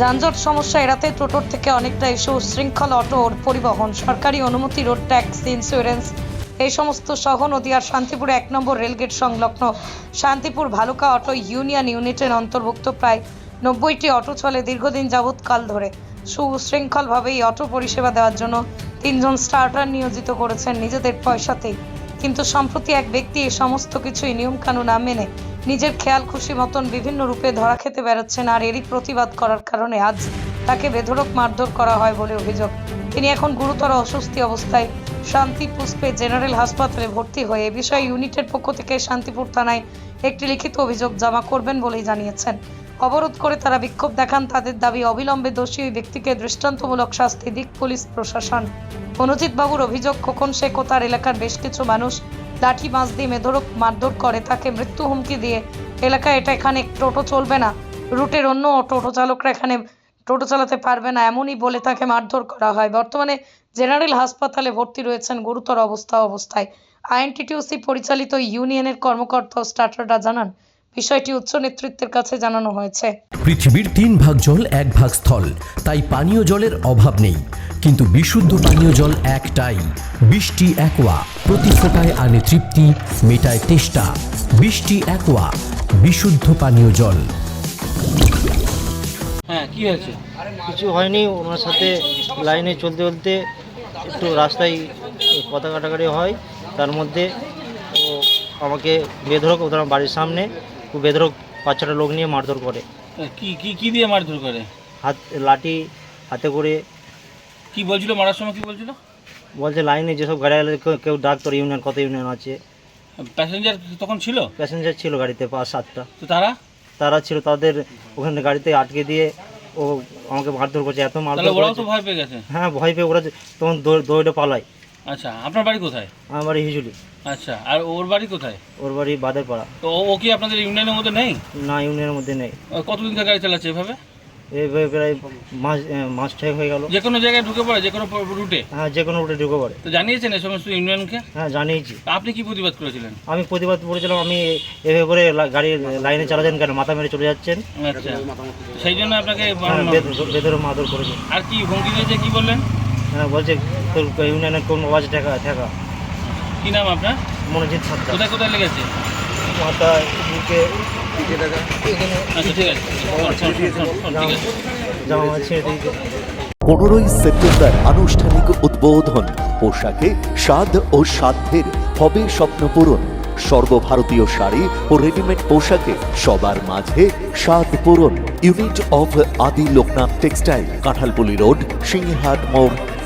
যানজট সমস্যা এড়াতে টোটোর থেকে অনেকটা এসে উশৃঙ্খল অটোর পরিবহন। সরকারি অনুমতি, রোড ট্যাক্স ইন্স্যুরেন্স এই সমস্ত সহ নদীয়ার শান্তিপুরে এক নম্বর রেলগেট সংলগ্ন শান্তিপুর ভালুকা অটো ইউনিয়ন ইউনিটের অন্তর্ভুক্ত প্রায় নব্বইটি অটো চলে দীর্ঘদিন যাবৎ কাল ধরে। সুশৃঙ্খলভাবে এই অটো পরিষেবা দেওয়ার জন্য তিনজন স্টার্টার নিয়োজিত করেছেন। নিজেদের পয়সাতেই কিন্তু সম্প্রতি এক ব্যক্তি এই সমস্ত কিছুই নিয়মকানুন না মেনে নিজের খেয়াল খুশি মতন বিভিন্ন রূপে ধরা খেতে বেড়াচ্ছেন আর এরই প্রতিবাদ করার কারণে আজ তাকে বেধড়ক মারধর করা হয় বলে অভিযোগ। তিনি এখন গুরুতর অস্বস্তি অবস্থায় শান্তি পুষ্পে জেনারেল হাসপাতালে ভর্তি হয়ে এ বিষয়ে ইউনিটের পক্ষ থেকে শান্তিপুর থানায় একটি লিখিত অভিযোগ জমা করবেন বলেই জানিয়েছেন। অবরোধ করে তারা বিক্ষোভ দেখান। তাদের দাবি, অবিলম্বে দোষী ওই ব্যক্তিকে দৃষ্টান্তমূলক শাস্তি দিক পুলিশ প্রশাসন। অনুজিৎ বাবুর অভিযোগ, খোকন শেখ ও তার এলাকার বেশ কিছু মানুষ লাঠি বাঁশ দিয়ে মেধরক মারধর করে। তাকে মৃত্যু হুমকি দিয়ে এলাকায় এটা এখানে টোটো চলবে না। রুটের অন্য টোটো চালকরা এখানে টোটো চালাতে পারবে না, এমনই বলে তাকে মারধর করা হয়। বর্তমানে জেনারেল হাসপাতালে ভর্তি রয়েছেন গুরুতর অবস্থা অবস্থায়। আইএনটিটিউসি পরিচালিত ইউনিয়নের কর্মকর্তা স্টার্টাররা জানান বিষয়টি উচ্চ নেতৃত্বের কাছে জানানো হয়েছে। পৃথিবীর তিন ভাগ জল এক ভাগ স্থল তাই পানীয় জলের অভাব নেই। কিন্তু বিশুদ্ধ পানীয় জল একটাই বৃষ্টি একোয়া প্রতি ফোটায় আনে তৃপ্তি মেটায় তেষ্টা। বৃষ্টি একোয়া বিশুদ্ধ পানীয় জল। হ্যাঁ কি হয়েছে? কিছু হয়নি ওনার সাথে লাইনে চলতে চলতে একটু রাস্তায় কথা কাটাকাটি হয় তার মধ্যে ও আমাকে বেধরক ওদের বাড়ির সামনে বেধরক বাচ্চাটা লোক নিয়ে মারধর করে। কি কি কি দিয়ে মারধর করে? হাত লাঠি হাতে করে। কি বলছিল? মারার সময় কি বলছিল? বলছে লাইনে যেসব গাড়ি আলে কেউ- ডাক্তার ইউনিয়ন কত ইউনিয়ন আছে? প্যাসেঞ্জার তখন ছিল? প্যাসেঞ্জার ছিল গাড়িতে পাঁচ সাতটা। তো তারা? তারা ছিল তাদের ওখানে গাড়িতে আটকে দিয়ে ও আমাকে মারধর করছে এত মারধর ওরাও তো ভয় পেয়ে গেছে। হ্যাঁ ভয় পেয়ে ওরা তখন দৌড়- দৌড়ে পালায়। আচ্ছা আপনার বাড়ি কোথায়? আমার বাড়ি হিজুলি। আচ্ছা আর ওর বাড়ি কোথায়? ওর বাড়ি বাদের পাড়া তো ও- কি আপনাদের ইউনিয়নের মধ্যে নেই? না ইউনিয়নের মধ্যে নেই। কতদিন থেকে গাড়ি চালাচ্ছে এভাবে? এইভাবে প্রায় মাস মাস হয়ে গেল। যে কোনো জায়গায় ঢুকে পড়ে যে কোনো রুটে? হ্যাঁ যে কোনো রুটে ঢুকে পড়ে। তো জানিয়েছেন এই সমস্ত ইউনিয়নকে? হ্যাঁ জানিয়েছি। আপনি কি প্রতিবাদ করেছিলেন? আমি প্রতিবাদ করেছিলাম আমি এভাবে করে গাড়ি লাইনে চালাচ্ছেন কেন? মাথা মেরে চলে যাচ্ছেন। আচ্ছা সেই জন্য আপনাকে হ্যাঁ বেদরে মাদর করেছে। আর কি হুমকি দিয়েছে কি বললেন? হ্যাঁ বলছে তোর ইউনিয়নের কোন আওয়াজ ঠেকা ঠেকা কি নাম আপনার? মনোজিৎ কোথায় কোথায় লেগেছে? মাথা বুকে। আচ্ছা পনেরোই সেপ্টেম্বর আনুষ্ঠানিক উদ্বোধন। পোশাকে স্বাদ ও সাধ্যের হবে স্বপ্ন পূরণ। সর্বভারতীয় শাড়ি ও রেডিমেড পোশাকে সবার মাঝে স্বাদ পূরণ। Unit of Adi Loknath textile Kanthalpuli road Singhat মোড়